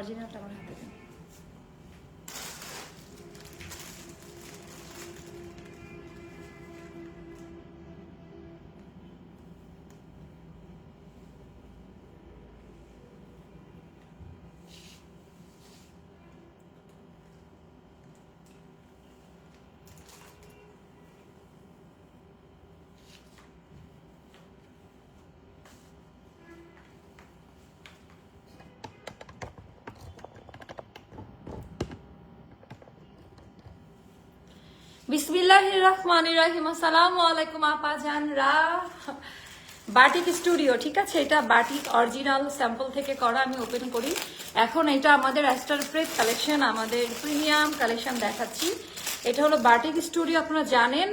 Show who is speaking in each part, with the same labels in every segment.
Speaker 1: অরিজিনালটা আমার হাতে দিন। বিসমিল্লাহ রহমান রাহিম। আসসালামু আলাইকুম আপা জানরা বাটিক স্টুডিও, ঠিক আছে? এটা বাটিক অরিজিনাল স্যাম্পল থেকে করা, আমি ওপেন করি। এখন এটা আমাদের অ্যাস্টার প্রেট কালেকশন, আমাদের প্রিমিয়াম কালেকশন দেখাচ্ছি। এটা হলো বাটিক স্টুডিও, আপনারা জানেন।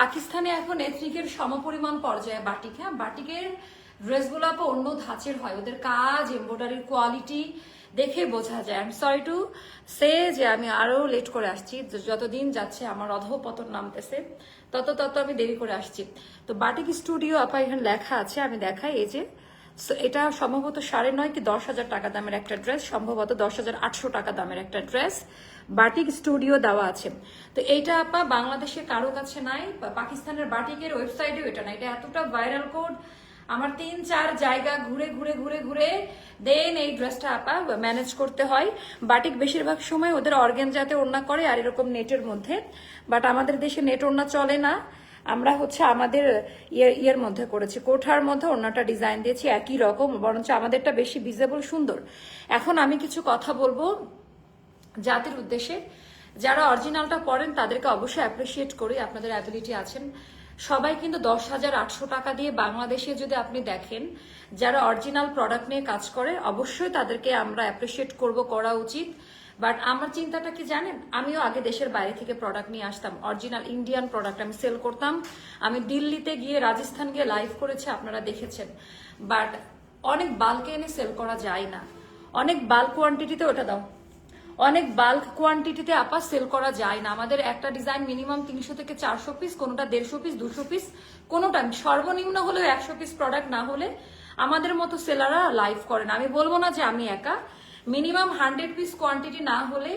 Speaker 1: পাকিস্তানে এখন এথনিকের সমপরিমাণ পর্যায়ে বাটিক হ্যাঁ? বাটিকের ড্রেসগুলো অন্য ধাঁচের হয়। ওদের কাজ এমব্রয়ডারির কোয়ালিটি দেখে বোঝা যায়। I am sorry to say যে আমি আরও লেট করে আসছি। যতদিন যাচ্ছে আমার অধপতন নামতেছে, তত তত আমি দেরি করে আসছি। তো বাটিক স্টুডিও আপা এখানে লেখা আছে, আমি দেখাই এই যে এটা সম্ভবত সাড়ে নয় কি দশ হাজার টাকা দামের একটা ড্রেস সম্ভবত দশ হাজার আটশো টাকা দামের একটা ড্রেস বাটিক স্টুডিও দেওয়া আছে। তো এইটা আপা বাংলাদেশে কারও কাছে নাই পাকিস্তানের বাটিকের ওয়েবসাইটেও এটা নাই। এটা এতটা ভাইরাল কোড আমার তিন চার জায়গা ঘুরে ঘুরে ঘুরে ঘুরে দেন এই ড্রেসটা আপা ম্যানেজ করতে হয়। বাটিক বেশিরভাগ সময় ওদের অর্গেন যাতে ওড়না করে আর এরকম নেটের মধ্যে। বাট আমাদের দেশে নেট ওড়না চলে না। আমরা হচ্ছে আমাদের ইয়ে ইয়ের মধ্যে করেছি, কোঠার মধ্যে ওড়নাটা ডিজাইন দিয়েছি, একই রকম, বরঞ্চ আমাদেরটা বেশি ভিজেবল সুন্দর। এখন আমি কিছু কথা বলব জাতির উদ্দেশ্যে। যারা অরিজিনালটা পড়েন তাদেরকে অবশ্যই অ্যাপ্রিসিয়েট করি। আপনাদের অ্যাবিলিটি আছেন। সবাই কিন্তু দশ হাজার আটশো টাকা দিয়ে বাংলাদেশে যদি আপনি দেখেন, যারা অরিজিনাল প্রোডাক্ট নিয়ে কাজ করে, অবশ্যই তাদেরকে আমরা অ্যাপ্রিসিয়েট করব, করা উচিত। বাট আমার চিন্তাটা কি জানেন? আমিও আগে দেশের বাইরে থেকে প্রোডাক্ট নিয়ে আসতাম। অরিজিনাল ইন্ডিয়ান প্রোডাক্ট আমি সেল করতাম। আমি দিল্লিতে গিয়ে রাজস্থান গিয়ে লাইভ করেছি, আপনারা দেখেছেন। বাট অনেক বাল্কে এনে সেল করা যায় না। অনেক বাল্ক কোয়ান্টিটিতে ওটা দাও। অনেক বাল্ক কোয়ান্টিটিতে আপা সেল করা যায় না। আমাদের একটা ডিজাইন মিনিমাম তিনশো থেকে চারশো পিস কোনোটা দেড়শো পিস দুশো পিস কোনোটা সর্বনিম্ন হলেও একশো পিস প্রোডাক্ট না হলে আমাদের মতো সেলাররা লাইভ করে না। আমি বলব না যে আমি একা। মিনিমাম হান্ড্রেড পিস কোয়ান্টিটি না হলে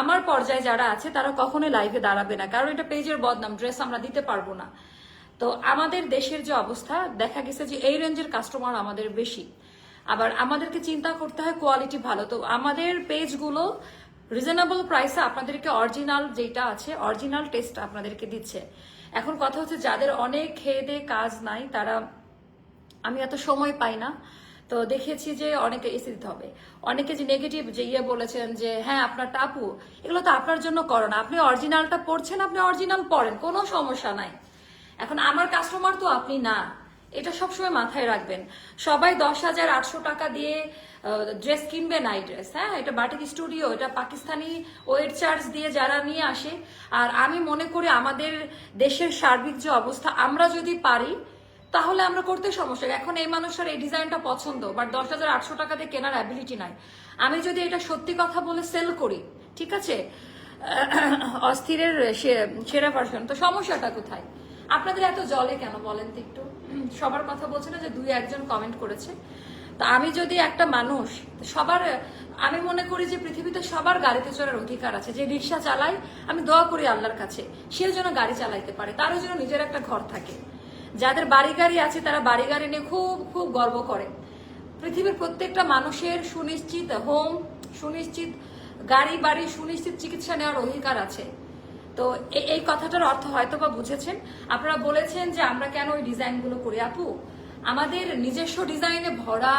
Speaker 1: আমার পর্যায়ে যারা আছে, তারা কখনোই লাইভে দাঁড়াবে না। কারণ এটা পেজের বদনাম ড্রেস আমরা দিতে পারব না। তো আমাদের দেশের যে অবস্থা, দেখা গেছে যে এই রেঞ্জের কাস্টমার আমাদের বেশি। আবার আমাদেরকে চিন্তা করতে হয় কোয়ালিটি ভালো। তো আমাদের পেজগুলো রিজনেবল প্রাইসে আপনাদেরকে অরিজিনাল যেটা আছে অরিজিনাল টেস্ট আপনাদেরকে দিচ্ছে। এখন কথা হচ্ছে যাদের অনেক খেয়ে দিয়ে কাজ নাই, তারা আমি এত সময় পাই না, তো দেখেছি যে অনেকে এসে দিতে হবে। অনেকে যে নেগেটিভ যে ইয়ে বলেছেন যে হ্যাঁ আপনার টাপু, এগুলো তো আপনার জন্য করো না। আপনি অরিজিনালটা পড়ছেন, আপনি অরিজিনাল পড়েন, কোনো সমস্যা নাই। এখন আমার কাস্টমার তো আপনি না। এটা সবসময় মাথায় রাখবেন। সবাই দশ হাজার আটশো টাকা দিয়ে ড্রেস কিনবে নাই ড্রেস হ্যাঁ? এটা বাটিক স্টুডিও এটা পাকিস্তানি ওয়েট চার্জ দিয়ে যারা নিয়ে আসে। আর আমি মনে করি আমাদের দেশের সার্বিক যে অবস্থা, আমরা যদি পারি, তাহলে আমরা করতে সমস্যা এখন এই মানুষের এই ডিজাইনটা পছন্দ বাট দশ হাজার আটশো টাকা দিয়ে কেনার অ্যাবিলিটি নাই। আমি যদি এটা সত্যি কথা বলে সেল করি, ঠিক আছে? অস্থিরের সেরা ভার্সন তো সমস্যাটা কোথায়? আপনাদের এত জলে কেন বলেন তো একটু? সবার কথা বলছে না যে দুই একজন কমেন্ট করেছে। তা আমি যদি একটা মানুষ, সবার, আমি মনে করি যে পৃথিবীতে সবার গাড়িতে চড়ার অধিকার আছে। যে রিক্সা চালায়, আমি দোয়া করি আল্লাহর কাছে, সেও যেন গাড়ি চালাইতে পারে, তারও যেন নিজের একটা ঘর থাকে। যাদের বাড়ি গাড়ি আছে, তারা বাড়ি গাড়ি নিয়ে খুব খুব গর্ব করে। পৃথিবীর প্রত্যেকটা মানুষের সুনিশ্চিত হোম সুনিশ্চিত গাড়ি, বাড়ি, সুনিশ্চিত চিকিৎসা নেওয়ার অধিকার আছে। তো এই কথাটার অর্থ হয়তো বা বুঝেছেন। আপনারা বলেছেন যে আমরা কেন ওই ডিজাইনগুলো করি। আপু, আমাদের নিজস্ব ডিজাইনে ভরা।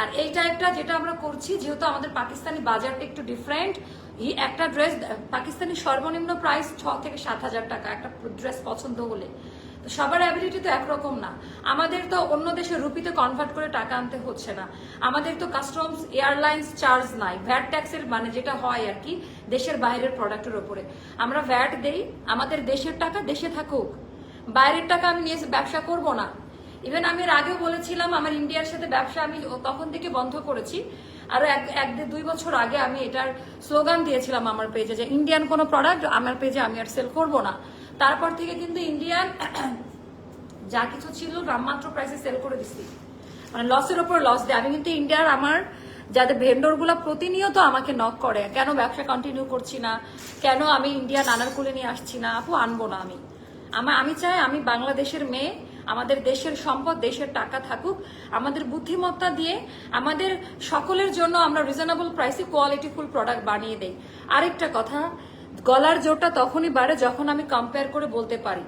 Speaker 1: আর এই টাইপটা যেটা আমরা করছি, যেহেতু আমাদের পাকিস্তানি বাজারটা একটু ডিফারেন্ট একটা ড্রেস পাকিস্তানি সর্বনিম্ন প্রাইস ছ থেকে সাত হাজার টাকা, একটা ড্রেস পছন্দ হলে। সবার অ্যাবিলিটি তো একরকম না। আমাদের তো অন্য দেশে রুপিতে কনভার্ট করে টাকা আনতে হচ্ছে না। আমাদের তো কাস্টমস এয়ারলাইন্স চার্জ নাই। ভ্যাট ট্যাক্সের মানে যেটা হয় আর কি, দেশের বাইরের প্রোডাক্টের ওপরে আমরা ভ্যাট দেই, আমাদের দেশের টাকা দেশে থাকুক। বাইরের টাকা আমি নিয়ে ব্যবসা করব না। ইভেন আমি এর আগেও বলেছিলাম, আমার ইন্ডিয়ার সাথে ব্যবসা আমি তখন থেকে বন্ধ করেছি। আরও এক এক দুই বছর আগে আমি এটার স্লোগান দিয়েছিলাম আমার পেজে যে ইন্ডিয়ান কোনো প্রোডাক্ট আমার পেজে আমি আর সেল করব না। তারপর থেকে কিন্তু ইন্ডিয়ান যা কিছু ছিল নামমাত্র প্রাইসে সেল করে দিচ্ছি মানে লসের ওপর লস দেয়। আমি কিন্তু ইন্ডিয়ার আমার যাদের ভেন্ডরগুলো প্রতিনিয়ত আমাকে নক করে, কেন ব্যবসা কন্টিনিউ করছি না? কেন আমি ইন্ডিয়া নানার কুলে নিয়ে আসছি না? আপু, আনব না আমি। আমার আমি চাই আমি বাংলাদেশের মেয়ে, আমাদের দেশের সম্পদ, দেশের টাকা থাকুক, আমাদের বুদ্ধিমত্তা দিয়ে আমাদের সকলের জন্য আমরা রিজনেবল প্রাইসে কোয়ালিটিফুল প্রোডাক্ট বানিয়ে দেই। আরেকটা কথা গলার জোরটা তখনই বাড়ে যখন আমি কম্পেয়ার করে বলতে পারি।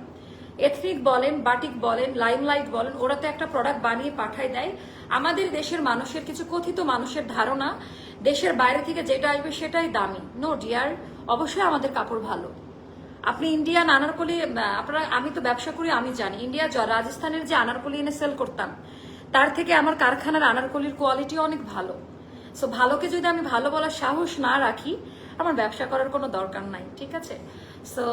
Speaker 1: এথনিক বলেন বাটিক বলেন লাইমলাইট বলেন, ওরা তো একটা প্রোডাক্ট বানিয়ে পাঠায় দেয়। আমাদের দেশের মানুষের কিছু কথিত মানুষের ধারণা, দেশের বাইরে থেকে যেটা আসবে সেটাই দামি। নো ডিয়ার অবশ্যই আমাদের কাপড় ভালো। আপনি ইন্ডিয়ান আনারকলি আপনারা, আমি তো ব্যবসা করি, আমি জানি। ইন্ডিয়া রাজস্থানের যে আনারকলি এনে সেল করতাম, তার থেকে আমার কারখানার আনারকলির কোয়ালিটি অনেক ভালো। সো ভালোকে যদি আমি ভালো বলার সাহস না রাখি আমার ব্যবসা করার কোনো দরকার নাই ঠিক আছে? সো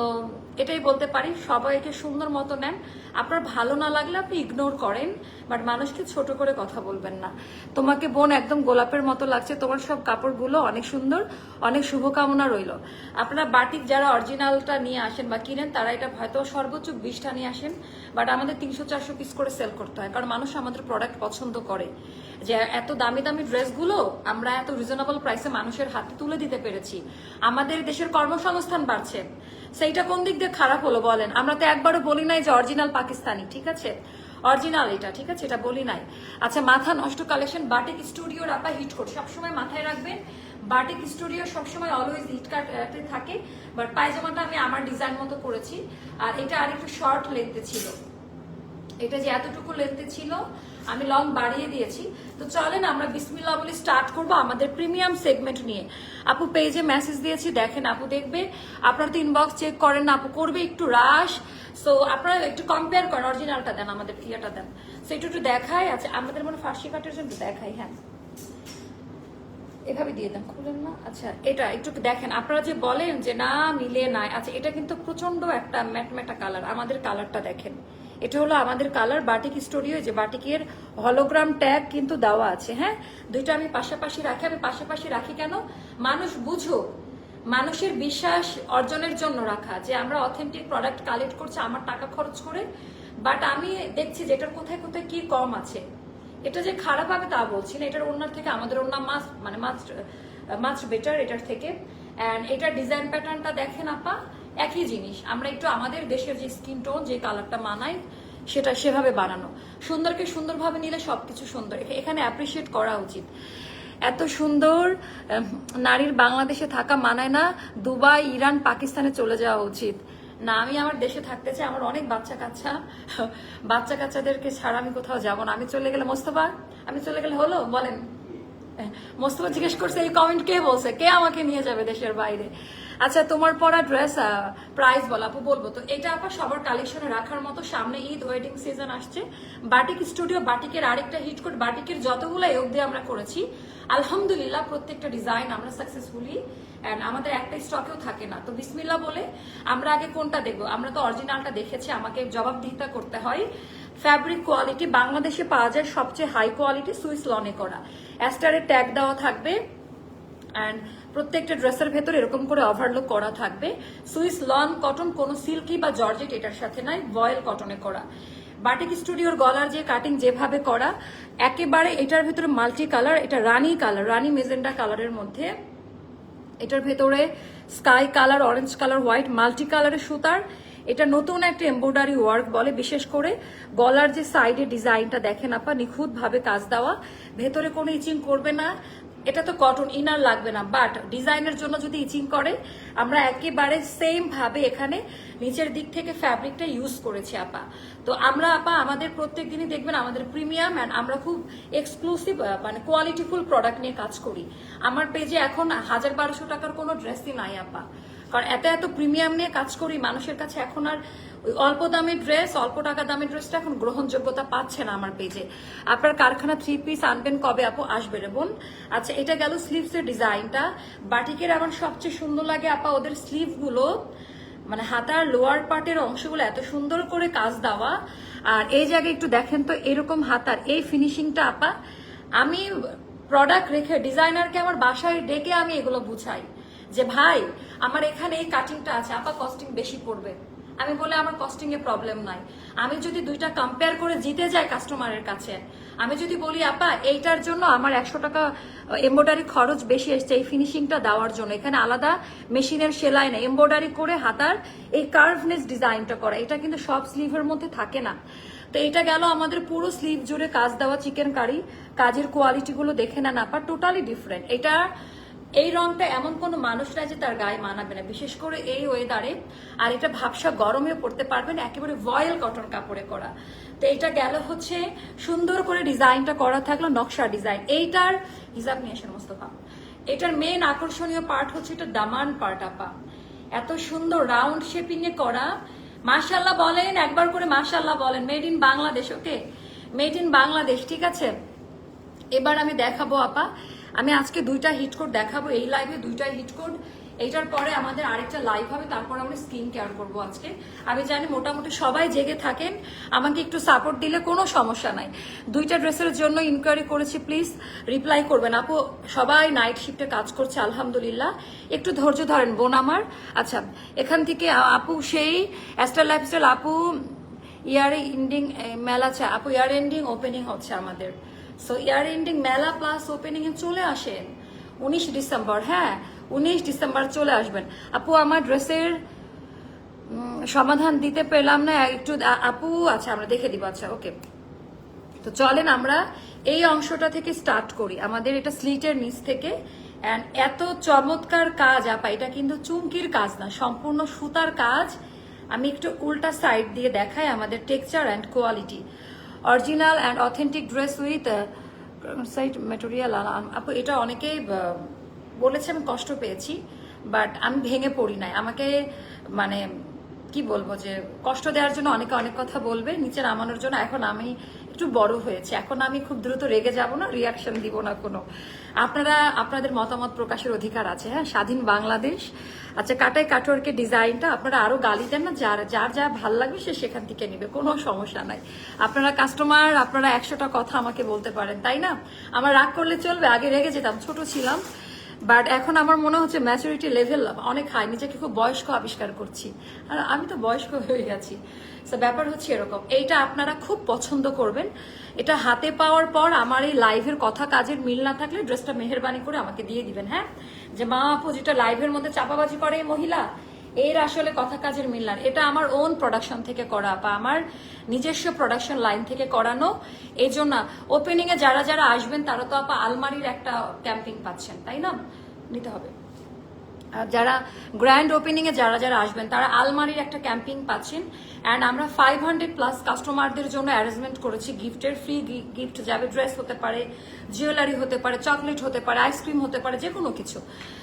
Speaker 1: এটাই বলতে পারি, সবাইকে সুন্দর মতো নেন। আপনার ভালো না লাগলে আপনি ইগনোর করেন বাট মানুষকে ছোট করে কথা বলবেন না। তোমাকে বোন একদম গোলাপের মতো লাগছে, তোমার সব কাপড়গুলো অনেক সুন্দর, অনেক শুভকামনা রইল। আপনারা বাটিক যারা অরিজিনালটা নিয়ে আসেন বা কিনেন, তারা এটা হয়তো সর্বোচ্চ বিশটা নিয়ে আসেন বাট আমাদের তিনশো চারশো পিস করে সেল করতে হয়, কারণ মানুষ আমাদের প্রোডাক্ট পছন্দ করে। যে এত দামি দামি ড্রেসগুলো আমরা এত রিজনেবল প্রাইসে মানুষের হাতে তুলে দিতে পেরেছি। আমাদের দেশের কর্মসংস্থান বাড়ছে। সেইটা কোন দিক দিয়ে খারাপ হলো বলেন? আমরা তো একবারও বলি নাই যে অরিজিনাল পাকিস্তানি, ঠিক আছে? অরিজিনাল এটা, ঠিক আছে? এটা বলি নাই। আচ্ছা মাথা নষ্ট কালেকশন বাটিক স্টুডিওর আপা হিট কোট সবসময় মাথায় রাখবেন বাটিক স্টুডিও সবসময় অলওয়েজ হিট কাটতে থাকে বাট পায়জামাটা আমি আমার ডিজাইন মতো করেছি। আর এটা আরেকটু শর্ট লেন্থে ছিল। এটা যে এতটুকু লেন্থে ছিল আমি লং বাড়িয়ে দিয়েছি। তো চলেন আমরা বিসমিল্লা বলে স্টার্ট করব আমাদের প্রিমিয়াম সেগমেন্ট নিয়ে। আপু পেজে মেসেজ দিয়েছি, দেখেন আপু দেখবে। আপনারা তো ইনবক্স চেক করেন না, আপু করবে একটু রাশ সো আপনারা একটু কম্পেয়ার করেন অরিজিনালটা দেন, আমাদের ইয়েটা দেন। সো একটু একটু দেখায় আচ্ছা আমাদের মনে ফার্সি কাটের জন্য দেখাই হ্যাঁ। এভাবে দিয়ে দেন, খুলেন না। আচ্ছা এটা একটু দেখেন, আপনারা যে বলেন যে না, মিলে নাই। আচ্ছা এটা কিন্তু প্রচণ্ড একটা ম্যাটম্যাটা কালার আমাদের কালারটা দেখেন। এটা হলো আমাদের কালার বাটিক স্টুডিও যে বাটিকের হলোগ্রাম ট্যাগ কিন্তু দেওয়া আছে হ্যাঁ? দুইটা আমি পাশাপাশি রাখি, আমি পাশাপাশি রাখি কেন? মানুষ বুঝো মানুষের বিশ্বাস অর্জনের জন্য রাখা, যে আমরা অথেন্টিক প্রোডাক্ট কালেক্ট করছি, আমার টাকা খরচ করে বাট আমি দেখছি যে এটার কোথায় কোথায় কি কম আছে। এটা যে খারাপ হবে তা বলছি না, এটার ওনার থেকে আমাদের ওনার মাছ মানে মাছ মাছ বেটার এটার থেকে। অ্যান্ড এটার ডিজাইন প্যাটার্নটা দেখেন আপা একই জিনিস। আমরা একটু আমাদের দেশের যে স্কিন টোন যে কালারটা মানাই সেটা সেভাবে বানানো সুন্দরকে সুন্দরভাবে নিলে সবকিছু সুন্দর। এখা- এখানে অ্যাপ্রিসিয়েট করা উচিত। এত সুন্দর নারীর বাংলাদেশে থাকা মানায় না, দুবাই, ইরান, পাকিস্তানে চলে যাওয়া উচিত। না, আমি আমার দেশে থাকতে চাই, আমার অনেক বাচ্চা কাচ্চা। বাচ্চা কাচ্চাদেরকে ছাড়া আমি কোথাও যাব না। আমি চলে গেলে মোস্তফা, আমি চলে গেলে হলো? বলেন। মোস্তফা জিজ্ঞেস করছে, এই কমেন্ট কে বলছে? কে আমাকে নিয়ে যাবে দেশের বাইরে? আচ্ছা তোমার পরা ড্রেস প্রাইস বল, আপু বলব তো, এটা আপা সবার কালেকশনে রাখার মতো সামনে ঈদ ওয়েডিং সিজন আসছে। বাটিক স্টুডিও বাটিকের আরেকটা হিট কোড বাটিকের যতগুলো অবধি আমরা করেছি, আলহামদুলিল্লাহ প্রত্যেকটা ডিজাইন আমরা সাকসেসফুলি অ্যান্ড আমাদের একটা স্টকেও থাকে না। তো বিসমিল্লা বলে আমরা আগে কোনটা দেখব? আমরা তো অরিজিনালটা দেখেছি, আমাকে জবাবদিহিতা করতে হয়। ফ্যাব্রিক কোয়ালিটি বাংলাদেশে পাওয়া যায় সবচেয়ে হাই কোয়ালিটি সুইস লনে করা। অ্যাস্টারের ট্যাগ দেওয়া থাকবে অ্যান্ড প্রত্যেকটা ড্রেসের ভেতর এরকম করে ওভারলুক করা থাকবে। সুইস লন, কটন, কোনো সিল্কি বা জর্জেট এটার সাথে নাই ভয়েল কটনে করা। বাটিক স্টুডিওর গলার যে কাটিং যেভাবে করা, একেবারে এটার ভেতরে মাল্টি কালার এটা রানি কালার রানি মেজেন্ডা কালারের মধ্যে। এটার ভেতরে sky colour orange colour white multi কালারের সুতার। এটা নতুন একটা এমব্রয়ডারি ওয়ার্ক বলে, বিশেষ করে গলার যে সাইডে ডিজাইনটা দেখেন আপা নিখুঁত ভাবে কাজ দেওয়া। ভেতরে কোনো ইচিং করবে না। এটা তো কটন ইনার লাগবে না বাট ডিজাইনের জন্য যদি ইচিং করে, আমরা একেবারে সেম ভাবে এখানে নিচের দিক থেকে ফ্যাব্রিকটা ইউজ করেছি, আপা। তো আমরা, আপা, আমাদের প্রত্যেক দিনই দেখবেন আমাদের প্রিমিয়াম অ্যান্ড আমরা খুব এক্সক্লুসিভ মানে কোয়ালিটিফুল প্রোডাক্ট নিয়ে কাজ করি। আমার পেজে এখন হাজার বারোশো টাকার কোনো ড্রেসই নাই, আপা। কারণ এত এত প্রিমিয়াম নিয়ে কাজ করি, মানুষের কাছে এখন আর ওই অল্প দামি ড্রেস অল্প টাকা দামি ড্রেসটা এখন গ্রহণযোগ্যতা পাচ্ছে না আমার পেজে আপনার কারখানা থ্রি পিস আনবেন কবে আপু? আসবে রে বোন। আচ্ছা এটা গেল স্লিভস এর ডিজাইনটা বাটিকের আমার সবচেয়ে সুন্দর লাগে আপা ওদের স্লিভগুলো মানে হাতার লোয়ার পার্টের অংশগুলো এত সুন্দর করে কাজ দেওয়া। আর এই জায়গায় একটু দেখেন তো, এরকম হাতার এই ফিনিশিংটা আপা, আমি প্রোডাক্ট রেখে ডিজাইনারকে আমার বাসায় ডেকে আমি এগুলো বুঝাই। যে, ভাই, আমার এখানে এই কাটিংটা আছে, আপা কস্টিং বেশি পড়বে আমি বলে, আমার কস্টিং এ প্রবলেম নাই। আমি যদি দুইটা কম্পেয়ার করে জিতে যাই কাস্টমারের কাছে, আমি যদি বলি, আপা, এইটার জন্য আমার একশো টাকা এম্ব্রয়ডারি খরচ বেশি এসছে, এই ফিনিশিংটা দেওয়ার জন্য। এখানে আলাদা মেশিনের সেলাই না এম্ব্রয়ডারি করে হাতার এই কার্ভনেস ডিজাইনটা করা, এটা কিন্তু সব স্লিভের মধ্যে থাকে না। তো এটা গেল আমাদের পুরো স্লিভ জুড়ে কাজ দেওয়া চিকেন কারি কাজের কোয়ালিটি গুলো দেখে নেন আপা টোটালি ডিফারেন্ট এটা এই রংটা এমন কোনো মানুষ নাই যে তার গায়ে মানাবে না। বিশেষ করে এই ওয়েদারে আর এটা ভাবসা গরমেও পড়তে পারবেন একেবারে ভয়েল কটন কাপড়ে করা। তো এটা গেল হচ্ছে সুন্দর করে ডিজাইনটা করা থাকল নকশা ডিজাইন। এইটার হিসাব নিয়ে আসেন মোস্তফা। এটার মেন আকর্ষণীয় পার্ট হচ্ছে এটা দামান পার্ট আপা। এত সুন্দর রাউন্ড শেপিং এ করা। মাশাল্লাহ বলেন, একবার করে মাশাল্লাহ বলেন made in Bangladesh okay made in Bangladesh, ঠিক আছে? এবার আমি দেখাবো, আপা আমি আজকে দুইটা হিট কোড দেখাবো, এই লাইভে দুইটা হিট কোড এইটার পরে আমাদের আরেকটা লাইভ হবে, তারপর আমরা স্কিন কেয়ার করব আজকে। আমি জানি মোটামুটি সবাই জেগে থাকেন, আমাকে একটু সাপোর্ট দিলে কোনো সমস্যা নাই। দুইটা ড্রেসের জন্য ইনকোয়ারি করেছি প্লিজ রিপ্লাই করবেন। আপু, সবাই নাইট শিফটে কাজ করছে, আলহামদুলিল্লাহ। একটু ধৈর্য ধরেন, বোন আমার। আচ্ছা এখান থেকে আপু সেই অ্যাস্টার লাইফস্টাইল আপু, ইয়ার এন্ডিং মেলা আপু, ইয়ার এন্ডিং ওপেনিং হচ্ছে আমাদের। সো ইয়ার এন্ডিং মেলা প্লাস ওপেনিং এ চলে আসেন। উনিশ ডিসেম্বর হ্যাঁ উনিশ ডিসেম্বর চলে আসবেন। আপু, আমার ড্রেসের সমাধান দিতে পেলাম না। একটু আপু আচ্ছা আমরা দেখে দিব আচ্ছা ওকে। তো চলেন আমরা এই অংশটা থেকে স্টার্ট করি। আমাদের এটা স্লিটের নিচ থেকে। And এত চমৎকার কাজ, আপা, এটা কিন্তু চুমকির কাজ না, সম্পূর্ণ সুতার কাজ। আমি একটু উল্টা সাইড দিয়ে দেখাই আমাদের texture and quality original and authentic dress with side material আপু, এটা অনেকেই বলেছে আমি কষ্ট পেয়েছি বাট আমি ভেঙে পড়ি নাই। আমাকে মানে কি বলব যে, কষ্ট দেওয়ার জন্য অনেকে অনেক কথা বলবে, নিচে নামানোর জন্য। এখন আমি একটু বড় হয়েছে। এখন আমি খুব দ্রুত রেগে যাব না রিয়াকশন দিব না কোনো। আপনারা, আপনাদের মতামত প্রকাশের অধিকার আছে হ্যাঁ? স্বাধীন বাংলাদেশ। আচ্ছা কাটাই কাটোয়ারকে ডিজাইনটা, আপনারা আরও গালি দেন না, যার যার যা ভালো লাগবে সে সেখান থেকে নিবে, কোনো সমস্যা নাই। আপনারা কাস্টমার আপনারা একশোটা কথা আমাকে বলতে পারেন, তাই না? আমার রাগ করলে চলবে, আগে রেগে যেতাম, ছোট ছিলাম। বাট এখন আমার মনে হচ্ছে ম্যাচুরিটি লেভেল অনেক হাই নিজেকে খুব বয়স্ক আবিষ্কার করছি। আর আমি তো বয়স্ক হয়ে গেছি। ব্যাপার হচ্ছে এরকম। এইটা আপনারা খুব পছন্দ করবেন। এটা হাতে পাওয়ার পর আমার এই লাইভের কথা কাজের মিল না থাকলে ড্রেসটা মেহরবানি করে আমাকে দিয়ে দিবেন হ্যাঁ? যে, মা আপু, যেটা লাইভের মধ্যে চাপাবাজি করে মহিলা এর আসলে কথা কাজের মিল না। এটা আমার ওন প্রোডাকশন থেকে করা বা আমার নিজস্ব প্রোডাকশন লাইন থেকে করানো। এই জন্য ওপেনিং এ যারা যারা আসবেন, তারা তো আপা আলমারির একটা ক্যাম্পিং পাচ্ছেন, তাই না? নিতে হবে। যারা গ্র্যান্ড ওপেনিং এ যারা যারা আসবেন, তারা আলমারির একটা ক্যাম্পিং পাচ্ছেন। অ্যান্ড আমরা ফাইভ হান্ড্রেড প্লাস কাস্টমারদের জন্য অ্যারেঞ্জমেন্ট করেছি। গিফটের ফ্রি গিফট যাবে ড্রেস হতে পারে জুয়েলারি হতে পারে চকলেট হতে পারে আইসক্রিম হতে পারে যে কোনো কিছু।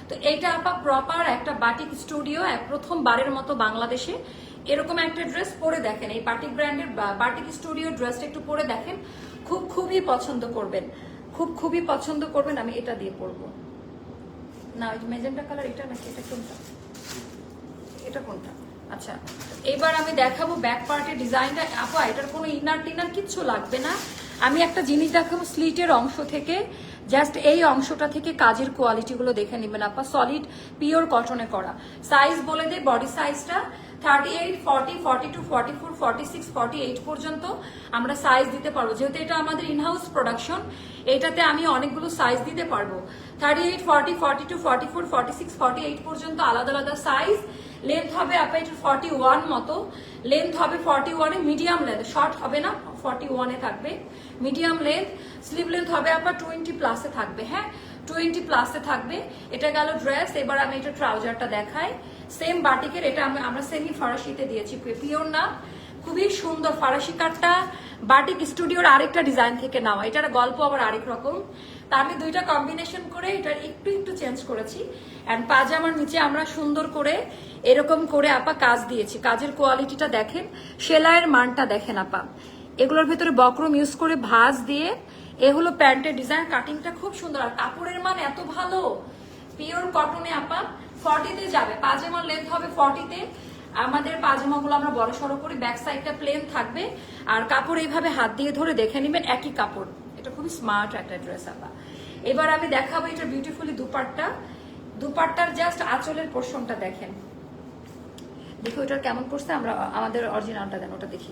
Speaker 1: তো এইটা আপা প্রপার একটা বাটিক স্টুডিও প্রথমবারের মতো বাংলাদেশে। এরকম একটা ড্রেস পরে দেখেন। এই বাটিক ব্র্যান্ডের বাটিক স্টুডিও ড্রেসটা একটু পরে দেখেন। খুব খুবই পছন্দ করবেন। খুব খুবই পছন্দ করবেন। আমি এটা দিয়ে পরবো। না, ওই মেজেন্টা কালার এটা নাকি, এটা কোনটা? এটা কোনটা? আচ্ছা এবার আমি দেখাবো ব্যাক পার্টের ডিজাইনটা। আপা, এটার কোনো ইনার টিনার কিচ্ছু লাগবে না। আমি একটা জিনিস দেখাবো স্লিটের অংশ থেকে। জাস্ট এই অংশটা থেকে কাজের কোয়ালিটিগুলো দেখে নেবেন আপা। সলিড পিওর কটনে করা। সাইজ বলে দেয় বডি সাইজটা thirty eight forty forty two. Forty four forty six forty eight পর্যন্ত আমরা সাইজ দিতে পারব। যেহেতু এটা আমাদের ইনহাউস প্রোডাকশন এটাতে আমি অনেকগুলো সাইজ দিতে পারব। Thirty eight forty forty two forty four forty six forty eight পর্যন্ত আলাদা আলাদা সাইজ লেন্থ হবে আপনার ফর্টি ওয়ান মতো। লেন্থ হবে ফর্টি ওয়ানে মিডিয়াম লেন্থ শর্ট হবে না ফর্টি ওয়ানে থাকবে। মিডিয়াম লেন্থ স্লিভ লেন্থ হবে আপনার টোয়েন্টি প্লাসে থাকবে হ্যাঁ? টোয়েন্টি প্লাসে থাকবে। এটা গেল ড্রেস এবার আমি এটা ট্রাউজারটা দেখাই। সেম বাটিকের এটা আমি আমরা সেমি ফরাসিতে দিয়েছি পিওর না। খুবই সুন্দর ফরাসি কাটটা। বাটিক স্টুডিওর আরেকটা ডিজাইন থেকে নেওয়া এটার গল্প আবার আরেক রকম। তা আমি দুইটা কম্বিনেশন করে এটার একটু একটু চেঞ্জ করেছি। অ্যান্ড পাজামার নিচে আমরা সুন্দর করে এরকম করে আপা কাজ দিয়েছি। কাজের কোয়ালিটিটা দেখেন, সেলাইয়ের মানটা দেখেন আপা। এগুলোর ভেতরে বক্রম ইউজ করে ভাঁজ দিয়ে, এ হলো প্যান্টের ডিজাইন কাটিংটা খুব সুন্দর। আর কাপড়ের মান এত ভালো পিওর কটনে আপা ফর্টিতে যাবে। পাজামার লেন্থ হবে ফর্টিতে আমাদের পাজামাগুলো আমরা বড় সড়ো করি ব্যাক সাইডটা প্লেন থাকবে। আর কাপড় এইভাবে হাত দিয়ে ধরে দেখে নেবেন, একই কাপড়। এটা খুবই স্মার্ট একটা ড্রেস আপা এবার আমি দেখাবো এটা বিউটিফুলি দুপাট্টা। দুপাট্টার জাস্ট আঁচলের পোর্শনটা দেখেন। দেখি ওইটার কেমন করছে? আমরা, আমাদের অরিজিনালটা দেন, ওটা দেখি।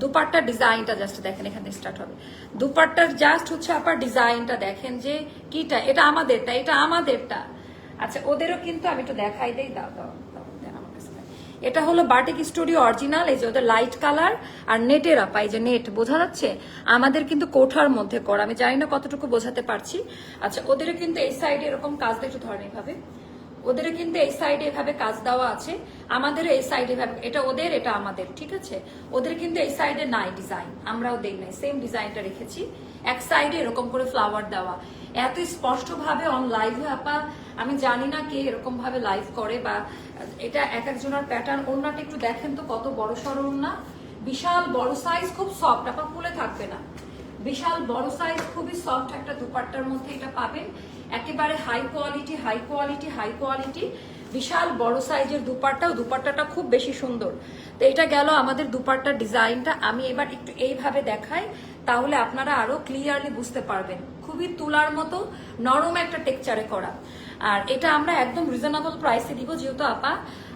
Speaker 1: দুপাট্টার ডিজাইনটা জাস্ট দেখেন, এখানে স্টার্ট হবে। দুপাট্টার জাস্ট হচ্ছে আপনার ডিজাইনটা দেখেন যে কিটা, এটা আমাদেরটা এটা আমাদেরটা। আচ্ছা ওদেরও কিন্তু আমি একটু দেখাই দেই, দাও দাও দাও, দেন আমার কাছে দেন। এটা হলো বাটিক স্টুডিও অরিজিনাল, এই যে ওদের লাইট কালার আর নেটের আপা, এই যে নেট বোঝা যাচ্ছে? আমাদের কিন্তু কোঠার মধ্যে করা, আমি জানি না কতটুকু বোঝাতে পারছি। আচ্ছা ওদেরও কিন্তু এই সাইডে এরকম কাজ একটু ধরেন এইভাবে ওদের কিন্তু এই সাইডে এভাবে কাজ দেওয়া আছে। আমাদের এই সাইডে এভাবে, এটা ওদের, এটা আমাদের, ঠিক আছে? ওদের কিন্তু এই সাইডে নাই ডিজাইন আমরাও দেই নাই সেম ডিজাইনটা রেখেছি। এক সাইডে এরকম করে ফ্লাওয়ার দেওয়া। এত স্পষ্ট ভাবে অন লাইভে আপা, আমি জানি না কে এরকম ভাবে লাইভ করে বা এটা এক একজনের প্যাটার্ন ওনাটা একটু দেখেন তো কত বড় সড়ো না বিশাল বড় সাইজ খুব সফট আপা খুলে থাকবে না। বিশাল বড় সাইজ খুবই সফট একটা দুপাট্টার মধ্যে এটা পাবেন। একেবারে high quality high quality high quality বিশাল বড় সাইজের দুপাট্টা, ও দুপাট্টাটা খুব বেশি সুন্দর। তো এটা গেল আমাদের দুপাট্টার ডিজাইনটা। আমি এবার একটু এইভাবে দেখাই, তাহলে আপনারা আরও ক্লিয়ারলি বুঝতে পারবেন। খুবই তুলার মতো, নরম একটা টেকচারে করা। আর এটা আমরা একদম রিজনেবল প্রাইসে দিব যেহেতু আপা।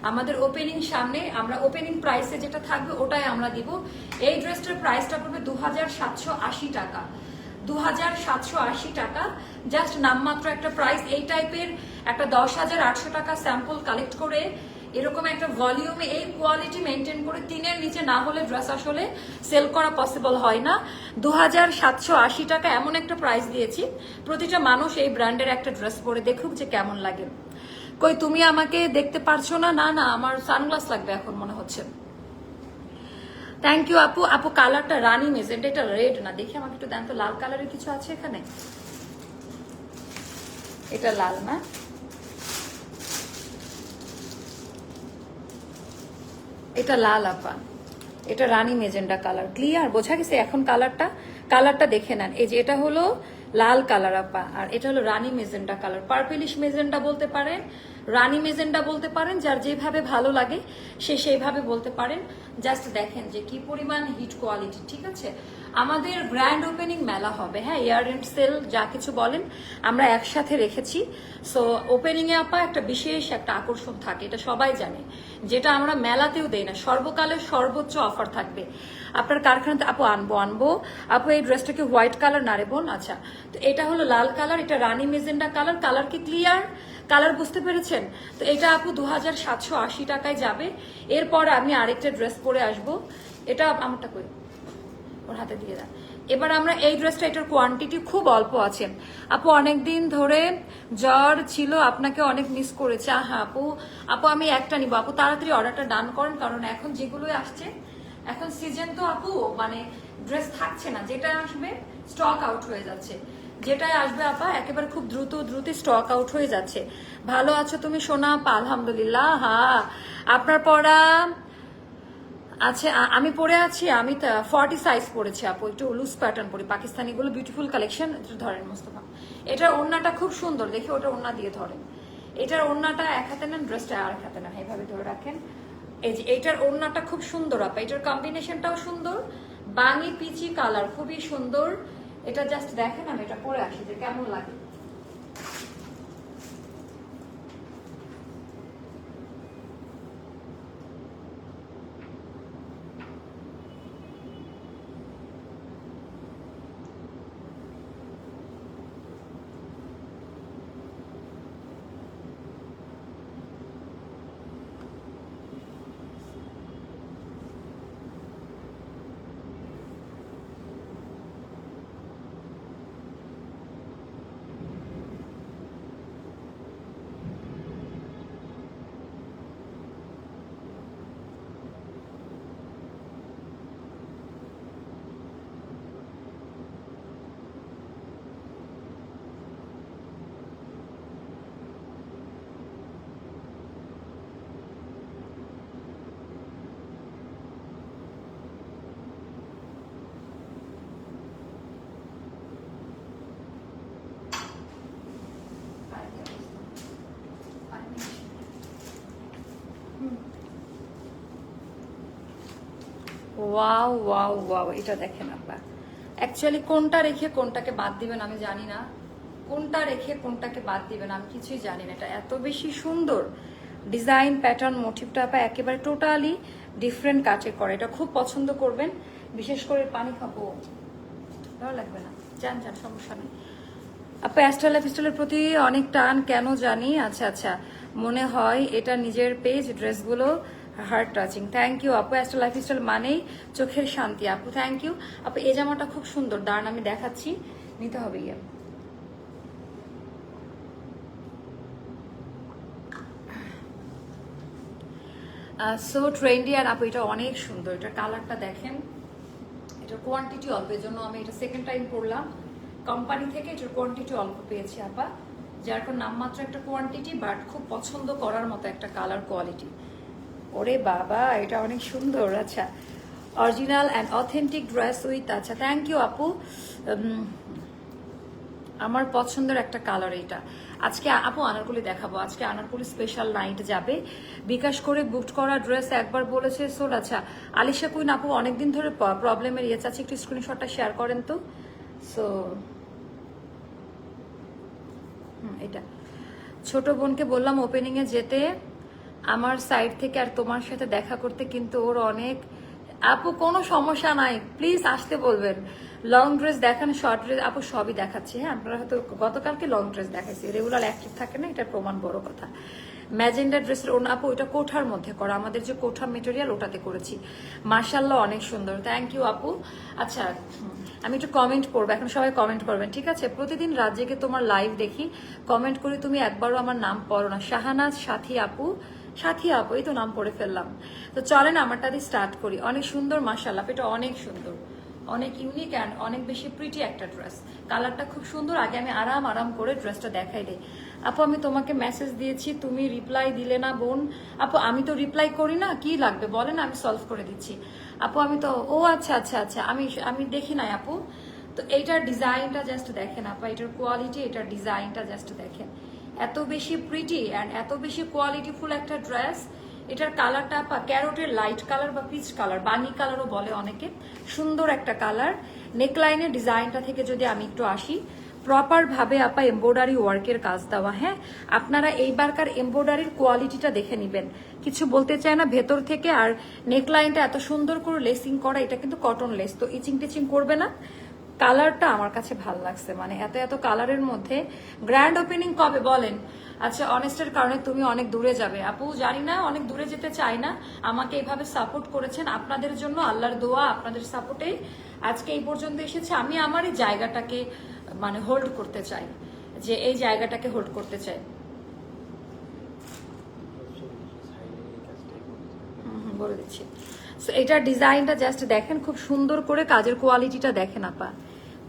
Speaker 1: আমাদের ওপেনিং সামনে, আমরা ওপেনিং প্রাইসে যেটা থাকবে, ওটাই আমরা দিব। এই ড্রেসটার প্রাইসটা পড়বে দু হাজার সাতশো আশি টাকা। দু হাজার সাতশো আশি টাকা জাস্ট নামমাত্র একটা প্রাইস এই টাইপের একটা দশ হাজার আটশো টাকা স্যাম্পল কালেক্ট করে এরকম একটা ভলিউমে এই কোয়ালিটি মেনটেন করে তিনের নিচে না হলে ড্রেস আসলে সেল করা পসিবল হয় না। দু হাজার সাতশো আশি টাকা এমন একটা প্রাইস দিয়েছি। প্রতিটা মানুষ এই ব্র্যান্ডের একটা ড্রেস পরে দেখুক যে কেমন লাগে। কই, তুমি আমাকে দেখতে পারছ না? না না, আমার সানগ্লাস লাগবে এখন মনে হচ্ছে। থ্যাংক ইউ আপু। আপু কালারটা রানি মেজেন্ট এটা রেড না? দেখি আমাকে একটু দেন তো, লাল কালারের কিছু আছে এখানে? এটা লাল না? এটা লাল আপা এটা রানী মেজেন্ডা কালার। ক্লিয়ার বোঝা গেছে এখন কালারটা? কালারটা দেখে নেন। এই যে এটা হলো লাল কালার আপা আর এটা হলো রানী মেজেন্ডা কালার। পার্পেলিশ মেজেন্ডা বলতে পারেন রানী মেজেন্ডা বলতে পারেন, যার যেভাবে ভালো লাগে, সে সেইভাবে বলতে পারেন। জাস্ট দেখেন যে কি পরিমাণ হিট কোয়ালিটি ঠিক আছে? আমাদের গ্র্যান্ড ওপেনিং মেলা হবে হ্যাঁ? ইয়ার এন্ড সেল যা কিছু বলেন, আমরা একসাথে রেখেছি। সো ওপেনিং এ আপা একটা বিশেষ একটা আকর্ষণ থাকে, এটা সবাই জানে। যেটা আমরা মেলাতেও দেই না, সর্বকালের সর্বোচ্চ অফার থাকবে। আপনার কারখানাতে আপু আনব আনব। আপু এই ড্রেসটাকে হোয়াইট কালার না রে বোন আচ্ছা। তো এটা হলো লাল কালার, এটা রানি মেজেন্ডা কালার কালার কি ক্লিয়ার কালার বুঝতে পেরেছেন? তো এটা আপু দু হাজার সাতশো আশি টাকায় যাবে। এরপর আমি আরেকটা ড্রেস পরে আসব। এটা আমারটা করি ওর হাতে দিয়ে দেন এবার আমরা এই ড্রেসটা, এটার কোয়ান্টিটি খুব অল্প আছে। আপু অনেক দিন ধরে জ্বর ছিল, আপনাকে অনেক মিস করেছে। হ্যাঁ আপু আপু, আমি একটা নিব। আপু, তাড়াতাড়ি অর্ডারটা ডান করেন, কারণ এখন যেগুলোই আসছে, এখন সিজন তো আপু মানে ড্রেস থাকছে না। যেটা আসবে স্টক আউট হয়ে যাচ্ছে। যেটাই আসবে আপা, একেবারে খুব দ্রুত দ্রুত স্টক আউট হয়ে যাচ্ছে। ভালো আছো তুমি সোনা? আপা আলহামদুলিল্লাহ, হা। আপনার পড়া আচ্ছা আ- আমি পরে আছি, আমি ফর্টি সাইজ পরেছি আপু, একটু লুজ প্যাটার্ন পরি পাকিস্তানি গুলো বিউটিফুল কালেকশন ধরেন মোস্তফা। এটার ওড়নাটা খুব সুন্দর, দেখি ওটা ওড়না দিয়ে ধরেন। এটার ওড়নাটা এক হাতে নেন ড্রেসটা আর এক হাতে নেন, এইভাবে ধরে রাখেন। এই যে, এটার ওড়নাটা খুব সুন্দর আপা, এটার কম্বিনেশনটাও সুন্দর। বাঙি, পিচি কালার খুবই সুন্দর। এটা জাস্ট দেখেন আমি এটা পরে আসি যে কেমন লাগে। ওয়াও ওয়াও ওয়াও, এটা দেখেন আপনার অ্যাকচুয়ালি কোনটা রেখে কোনটাকে বাদ দিবেন আমি জানি না। কোনটা রেখে কোনটাকে বাদ দিবেন আমি কিছুই জানি না। এটা এত বেশি সুন্দর ডিজাইন প্যাটার্ন মোটিভটা আপা একেবারে টোটালি ডিফারেন্ট কাজে করে। এটা খুব পছন্দ করবেন। বিশেষ করে পানি খাব। ভালো লাগবে না? যান যান, সমস্যা নেই। আপা অ্যাস্ট্রাল লাইফস্টাইলের প্রতি অনেক টান, কেন জানি? আচ্ছা আচ্ছা। মনে হয় এটা নিজের পেজ ড্রেসগুলো হার্ট টাচিং থ্যাংক ইউ আপু অ্যাস্ট্রাল লাইফস্টাইল মানেই চোখের শান্তি আপু থ্যাংক ইউ আপু এই জামাটা খুব সুন্দর। দাঁড়ান, আমি দেখাচ্ছি। নিতে হবে ইয়ে সো ট্রেন্ডি আর আপু এটা অনেক সুন্দর। এটা কালারটা দেখেন। এটার কোয়ান্টিটি অল্প, এর জন্য আমি এটা সেকেন্ড টাইম পড়লাম কোম্পানি থেকে এটার কোয়ান্টিটি অল্প পেয়েছি আপা যার নামমাত্র একটা কোয়ান্টিটি বাট খুব পছন্দ করার মতো একটা কালার কোয়ালিটি ওরে বাবা, এটা অনেক সুন্দর। আচ্ছা original and authentic dress with আচ্ছা থ্যাংক ইউ আপু। আমার পছন্দের একটা কালার এটা আজকে আপু আনারকুলি দেখাবো। আজকে আনারকুলি স্পেশাল নাইট যাবে। বিকাশ করে বুক করা ড্রেস একবার বলেছে সোল আচ্ছা আলিশা কুইন আপু অনেকদিন ধরে প্রবলেমের ইয়ে আছে একটু স্ক্রিনশটটা শেয়ার করেন তো। সো এটা। ছোট বোনকে বললাম ওপেনিং এ যেতে। আমার সাইড থেকে আর তোমার সাথে দেখা করতে কিন্তু ওর অনেক আপু, কোনো সমস্যা নাই। প্লিজ আসতে বলবেন। লং ড্রেস দেখান শর্ট ড্রেস আপু, সবই দেখাচ্ছি হ্যাঁ? আপনারা হয়তো গতকালকে লং ড্রেস দেখাইছি। রেগুলার অ্যাক্টিভ থাকে না এটা প্রমাণ বড় কথা। ম্যাজেন্ডা ড্রেসের ওনা আপু, ওইটা কোঠার মধ্যে করা। আমাদের যে কোঠা মেটেরিয়াল ওটাতে করেছি। মার্শাল্লাহ অনেক সুন্দর। থ্যাংক ইউ আপু। আচ্ছা আমি একটু কমেন্ট করব। এখন সবাই কমেন্ট করবেন, ঠিক আছে? প্রতিদিন রাত জেগে তোমার লাইভ দেখি। কমেন্ট করি, তুমি একবারও আমার নাম পড়ো না। শাহানাজ সাথী, আপু। সাথী আপু এই তো নাম পড়ে ফেললাম। তো চলেন আমারটা দিয়ে স্টার্ট করি। অনেক সুন্দর মার্শাল্লাহ এটা অনেক সুন্দর। অনেক ইউনিক অ্যান্ড অনেক বেশি প্রিটি একটা ড্রেস কালারটা খুব সুন্দর, আগে আমি আরাম আরাম করে ড্রেসটা দেখাই দিই। আপু, আমি তোমাকে মেসেজ দিয়েছি, তুমি রিপ্লাই দিলে না বোন। আপু, আমি তো রিপ্লাই করি না, কি লাগবে? বলেন, আমি সলভ করে দিচ্ছি। আপু, আমি তো, ও আচ্ছা আচ্ছা আচ্ছা আমি আমি দেখি নাই আপু। তো এইটার ডিজাইনটা জাস্ট দেখেন আপা, এটার কোয়ালিটি এটার ডিজাইনটা জাস্ট দেখেন। এত বেশি প্রিটি অ্যান্ড এত বেশি কোয়ালিটিফুল একটা ড্রেস এটার কালারটা আপা ক্যারোটের লাইট কালার বা পিচ কালার বানি কালারও বলে অনেকে। সুন্দর একটা কালার নেকলাইনের ডিজাইনটা থেকে যদি আমি একটু আসি প্রপার ভাবে আপা এমব্রয়ডারি ওয়ার্কের কাজ দেওয়া হ্যাঁ? আপনারা এইবারকার এমব্রয়ডারির কোয়ালিটিটা দেখে নেবেন। কিছু বলতে চায় না, ভেতর থেকে আর নেকলাইনটা এত সুন্দর করে লেসিং করা, এটা কিন্তু কটন লেস তো ইচিং টিচিং করবে না। কালারটা আমার কাছে ভালো লাগছে। মানে এত এত কালারের মধ্যে। গ্র্যান্ড ওপেনিং কবে? বলেন। আচ্ছা অনেস্টের কারণে তুমি অনেক দূরে যাবে। আপু, জানি না, অনেক দূরে যেতে চাই না। আমাকে এইভাবে সাপোর্ট করেছেন। আপনাদের জন্য আল্লাহর দোয়া, আপনাদের সাপোর্টেই আজকে এই পর্যন্ত এসেছে। আমি আমার এই জায়গাটাকে মানে হোল্ড করতে চাই। যে এই জায়গাটাকে হোল্ড করতে চাই। বলে দিচ্ছি। সো এটার ডিজাইনটা জাস্ট দেখেন, খুব সুন্দর করে কাজের কোয়ালিটিটা দেখেন আপা।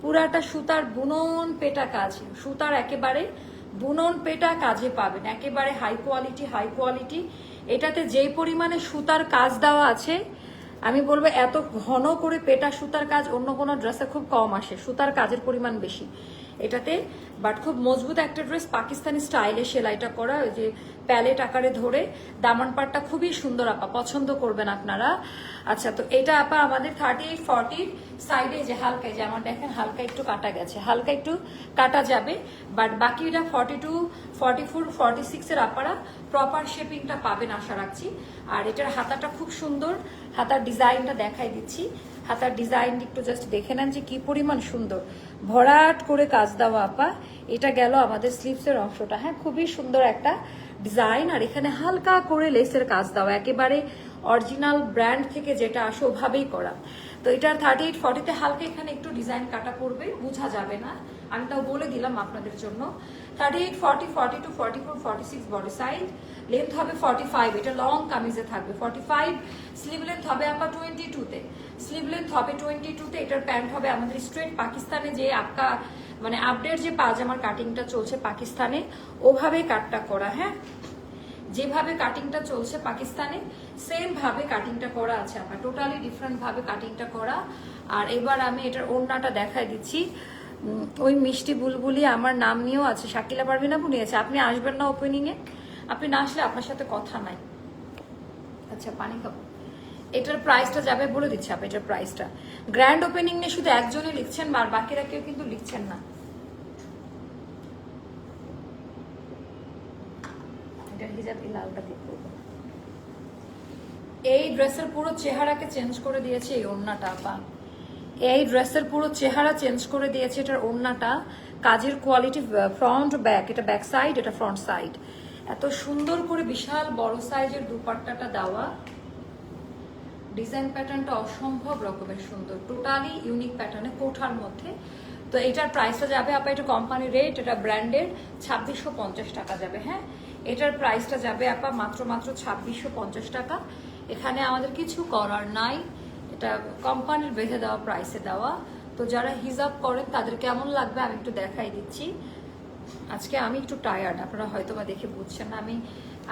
Speaker 1: পুরাটা সুতার বুনন পেটা কাজ। সুতার একেবারে বুনন পেটা কাজে পাবেন। একেবারে হাই কোয়ালিটি হাই কোয়ালিটি এটাতে যেই পরিমাণে সুতার কাজ দেওয়া আছে, আমি বলব এত ঘন করে পেটা সুতার কাজ, অন্য কোনো ড্রেসে খুব কম আসে। সুতার কাজের পরিমাণ বেশি। এটাতে বাট খুব মজবুত একটা ড্রেস পাকিস্তানি স্টাইলে সেলাইটা করা, ওই যে প্যালেট আকারে ধরে দামান পাটটা খুবই সুন্দর, আপা, পছন্দ করবেন আপনারা। আচ্ছা তো এটা, আপা, আমাদের থার্টি এইট ফর্টির সাইডে যে হালকা যে আমার দেখেন, হালকা একটু কাটা গেছে, হালকা একটু কাটা যাবে বাট বাকিটা forty two forty four forty সিক্সের আপারা প্রপার শেপিংটা পাবেন আশা রাখছি। আর এটার হাতাটা খুব সুন্দর, হাতার ডিজাইনটা দেখাই দিচ্ছি। হাতার ডিজাইন একটু জাস্ট দেখে নেন যে কি পরিমাণ সুন্দর। ভরাট করে কাজ দেওয়া, আপা, এটা গেল আমাদের স্লিপসের অংশটা। হ্যাঁ খুবই সুন্দর একটা ডিজাইন আর এখানে হালকা করে লেসের কাজ দেওয়া, একেবারে অরিজিনাল ব্র্যান্ড থেকে যেটা আসে ওভাবেই করা। তো এটার থার্টি এইট ফর্টিতে হালকা এখানে একটু ডিজাইন কাটা পড়বে বোঝা যাবে না। আমি তাও বলে দিলাম আপনাদের জন্য। Thirty eight forty forty two forty four forty six body size length হবে ফর্টি ফাইভ এটা লং কামিজে থাকবে। ফর্টি ফাইভ স্লিভ লেন্থ হবে আমরা টোয়েন্টি টুতে স্লিভ লেন্থ হবে টোয়েন্টি টুতে এটার প্যান্ট হবে আমাদের স্ট্রেট পাকিস্তানে যে আপকা মানে আপডেট যে পাজামার কাটিংটা চলছে পাকিস্তানে ওভাবেই কাটটা করা হ্যাঁ? যেভাবে কাটিংটা চলছে পাকিস্তানে সেম ভাবে কাটিংটা করা আছে আমার টোটালি ডিফারেন্ট ভাবে কাটিংটা করা। আর এবার আমি এটার ওড়নাটা দেখাই দিচ্ছি। ওই মিষ্টি বুলবুলি আমার নাম নিয়েও আছে, শাকিলা পারভিনা আছে আপনি আসবেন না ওপেনিং এ? আপনি না আসলে আপনার সাথে কথা নাই। আচ্ছা পানি খাব। এটার প্রাইসটা যাবে বলে দিচ্ছি আপনি, এটার প্রাইসটা গ্র্যান্ড ওপেনিং নিয়ে শুধু একজনই লিখছেন, আর বাকিরা কেউ কিন্তু লিখছেন না। এই ড্রেসের পুরো চেহারাকে চেঞ্জ করে দিয়েছে এই ওড়নাটা আপা এই ড্রেসের পুরো চেহারা চেঞ্জ করে দিয়েছে এটার ওড়নাটা। কাজের কোয়ালিটি ফ্রন্ট ব্যাক এটা ব্যাক সাইড এটা ফ্রন্ট সাইড এত সুন্দর করে বিশাল বড় সাইজের দুপাট্টাটা দেওয়া। ডিজাইন প্যাটার্নটা অসম্ভব রকমের সুন্দর। টোটালি ইউনিক প্যাটার্নে কোঠার মধ্যে। তো এটার প্রাইসটা যাবে, আপা, এটা কোম্পানি রেট এটা ব্র্যান্ডের ছাব্বিশশো পঞ্চাশ টাকা যাবে হ্যাঁ? এটার প্রাইসটা যাবে, আপা, মাত্র মাত্র ছাব্বিশশো পঞ্চাশ টাকা। এখানে আমাদের কিছু করার নাই। এটা কোম্পানির বেঁধে দেওয়া প্রাইসে দেওয়া। তো যারা হিজাব করেন তাদের কেমন লাগবে আমি একটু দেখাই দিচ্ছি। আজকে আমি একটু টায়ার্ড আপনারা হয়তো বা দেখে বুঝছেন আমি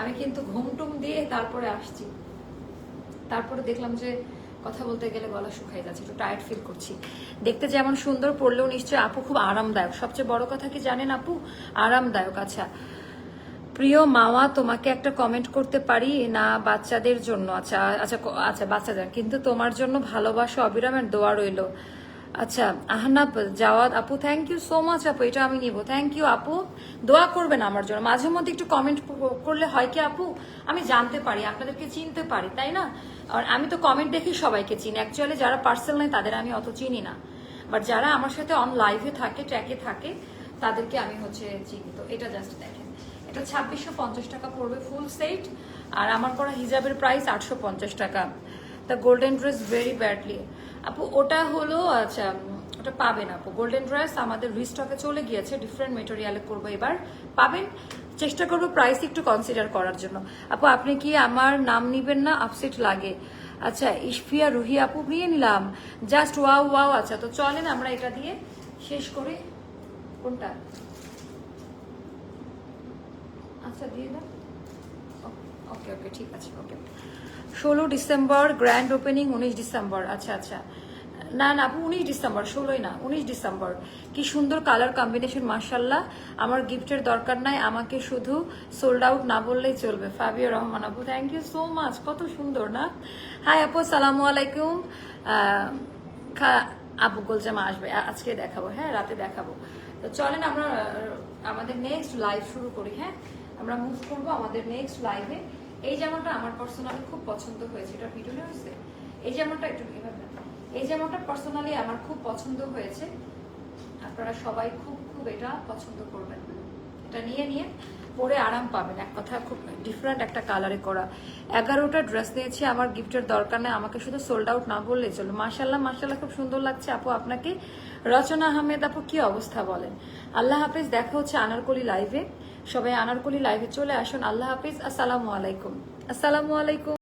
Speaker 1: আমি কিন্তু ঘুমটুম দিয়ে তারপরে আসছি। তারপরে দেখলাম যে কথা বলতে গেলে গলা শুকাই যাচ্ছে, একটু টায়ার্ড ফিল করছি। দেখতে যেমন সুন্দর, পড়লেও নিশ্চয়ই আপু খুব আরামদায়ক। সবচেয়ে বড় কথা কি জানেন আপু? আরামদায়ক আচ্ছা। প্রিয় মামা, তোমাকে একটা কমেন্ট করতে পারি? না, বাচ্চাদের জন্য। আচ্ছা আচ্ছা আচ্ছা বাচ্চাদের। কিন্তু তোমার জন্য ভালোবাসা অবিরামের দোয়া রইল। আচ্ছা আহনাব জাওয়াদ আপু থ্যাংক ইউ সো মাচ আপু, এটা আমি নিব। থ্যাংক ইউ আপু। দোয়া করবেন আমার জন্য। মাঝে মধ্যে একটু কমেন্ট করলে হয় কি আপু? আমি জানতে পারি, আপনাদেরকে চিনতে পারি, তাই না? আর আমি তো কমেন্ট দেখে সবাইকে চিনি। অ্যাকচুয়ালি যারা পার্সেল নেয় তাদের আমি অত চিনি না। বাট যারা আমার সাথে অন লাইভে থাকে ট্র্যাকে থাকে, তাদেরকে আমি হচ্ছে চিনি। তো এটা জাস্ট দেখেন। এটা ছাব্বিশশো পঞ্চাশ টাকা পড়বে ফুল সেট আর আমার করা হিজাবের প্রাইস আটশো পঞ্চাশ টাকা। The golden dress very badly আপু, ওটা হলো আচ্ছা ওটা পাবেন আপু। গোল্ডেন ড্রেস আমাদের রিস্টকে চলে গিয়েছে। ডিফারেন্ট মেটেরিয়ালে করব এবার। পাবেন? চেষ্টা করব প্রাইস একটু কনসিডার করার জন্য। আপু, আপনি কি আমার নাম নিবেন না? আপসেট লাগে। আচ্ছা ইশফিয়া রুহি আপু, নিয়ে নিলাম। জাস্ট ওয়াও ওয়াও আচ্ছা তো চলেন আমরা এটা দিয়ে শেষ করে কোনটা? আচ্ছা দিয়ে দাও। ওকে ওকে ঠিক আছে ওকে ষোলো ডিসেম্বর গ্র্যান্ড ওপেনিং উনিশ ডিসেম্বর আচ্ছা আচ্ছা। না না, আপু, উনিশ ডিসেম্বর, ষোলোই না, উনিশ ডিসেম্বর। কি সুন্দর কালার কম্বিনেশন মার্শাল্লাহ আমার গিফটের দরকার নাই, আমাকে শুধু সোল্ড আউট না বললেই চলবে। ফাবিয়া রহমান আপু থ্যাংক ইউ সো মাচ কত সুন্দর, না? হাই আপু সালামু আলাইকুম। আপু, গোলজামা আসবে আজকে দেখাবো হ্যাঁ রাতে দেখাবো। তো চলেন আমরা আমাদের নেক্সট লাইভ শুরু করি হ্যাঁ? আমরা মুভ করব আমাদের নেক্সট লাইভে এই জামাটা আমার পার্সোনালি খুব পছন্দ হয়েছে, এটা ভিডিও হয়েছে। এই জামাটা একটু এভাবে। এই জামাটা পার্সোনালি আমার খুব পছন্দ হয়েছে। আপনারা সবাই খুব খুব এটা পছন্দ করবেন। এটা নিয়ে নিয়ে পরে আরাম পাবেন। এক কথা খুব ডিফারেন্ট একটা কালারে করা। এগারোটা ড্রেস নিয়েছি আমার গিফটের দরকার নেই। আমাকে শুধু সোল্ড আউট না বললেই চলো। মার্শাল্লাহ মার্শাল্লাহ খুব সুন্দর লাগছে। আপু, আপনাকে রচনা আহমেদ আপু কি অবস্থা বলেন? আল্লাহ হাফেজ, দেখা হচ্ছে আনারকলি লাইভে সবাই আনারকলি লাইভে চলে আসুন। আল্লাহ হাফেজ, আসসালামু আলাইকুম। আসসালামু আলাইকুম।